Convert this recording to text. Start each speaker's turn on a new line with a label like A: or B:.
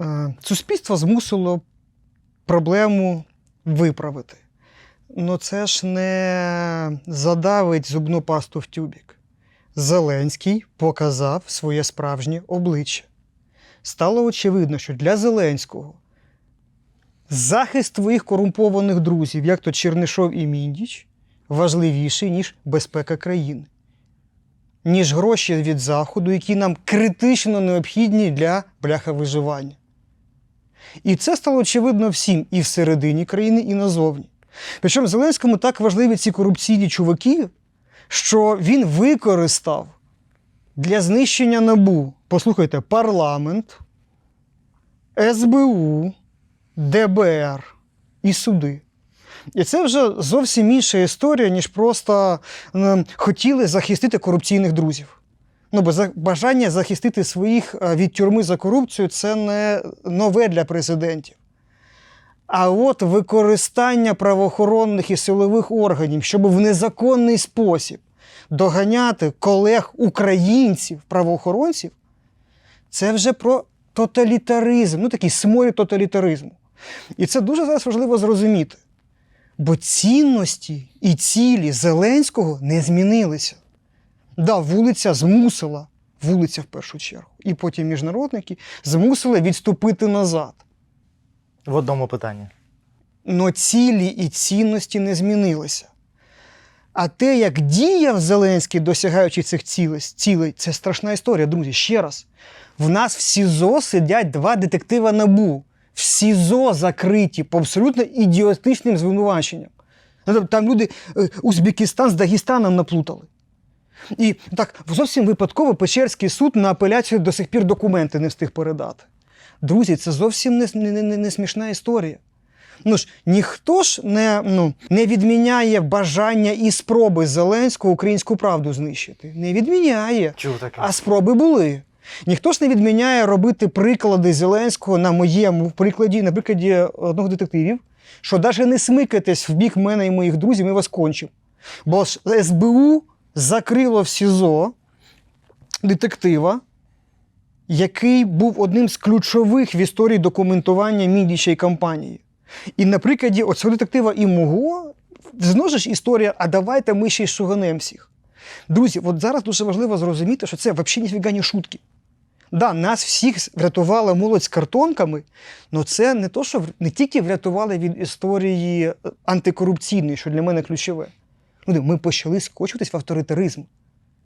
A: Е, Суспільство змусило проблему виправити. Ну це ж не задавить зубну пасту в тюбік. Зеленський показав своє справжнє обличчя. Стало очевидно, що для Зеленського захист твоїх корумпованих друзів, як то Чернишов і Міндіч, важливіший, ніж безпека країни, ніж гроші від Заходу, які нам критично необхідні для бляха виживання. І це стало очевидно всім і всередині країни, і назовні. Причому Зеленському так важливі ці корупційні чуваки, що він використав для знищення набу, послухайте, парламент, СБУ, ДБР і суди. І це вже зовсім інша історія, ніж просто е, хотіли захистити корупційних друзів. Ну, бо бажання захистити своїх е, від тюрми за корупцію це не нове для президентів. А от використання правоохоронних і силових органів, щоб в незаконний спосіб доганяти колег українців, правоохоронців, це вже про тоталітаризм, ну такий сморі тоталітаризму. І це дуже зараз важливо зрозуміти. Бо цінності і цілі Зеленського не змінилися. Да, вулиця змусила, вулиця в першу чергу, і потім міжнародники змусили відступити назад.
B: В одному питанні.
A: Но цілі і цінності не змінилися. А те, як діяв Зеленський, досягаючи цих цілей, це страшна історія, друзі. Ще раз. В нас в СІЗО сидять два детектива набу. В СІЗО закриті по абсолютно ідіотичним звинуваченням. Ну, Там люди е, Узбекистан з Дагестаном наплутали. І так, зовсім випадково Печерський суд на апеляцію до сих пір документи не встиг передати. Друзі, це зовсім не, не, не, не смішна історія. Ну ж, ніхто ж не, ну, не відміняє бажання і спроби Зеленського українську правду знищити. Не відміняє.
B: Чув таке.
A: А спроби були. Ніхто ж не відміняє робити приклади Зеленського на моєму прикладі, на прикладі одного детективів, що навіть не смикайтесь в бік мене і моїх друзів, ми вас кончимо. Бо ж СБУ закрило в СІЗО детектива, який був одним з ключових в історії документування мідічої кампанії. І на прикладі оцього детектива і мого знову ж історія, а давайте ми ще й шуганем всіх. Друзі, от зараз дуже важливо зрозуміти, що це взагалі ніфіга не шутки. Да, нас всіх врятувала молодь з картонками, але це не то, що не тільки врятували від історії е, антикорупційної, що для мене ключове. Люди, ми почали скочуватись в авторитаризм.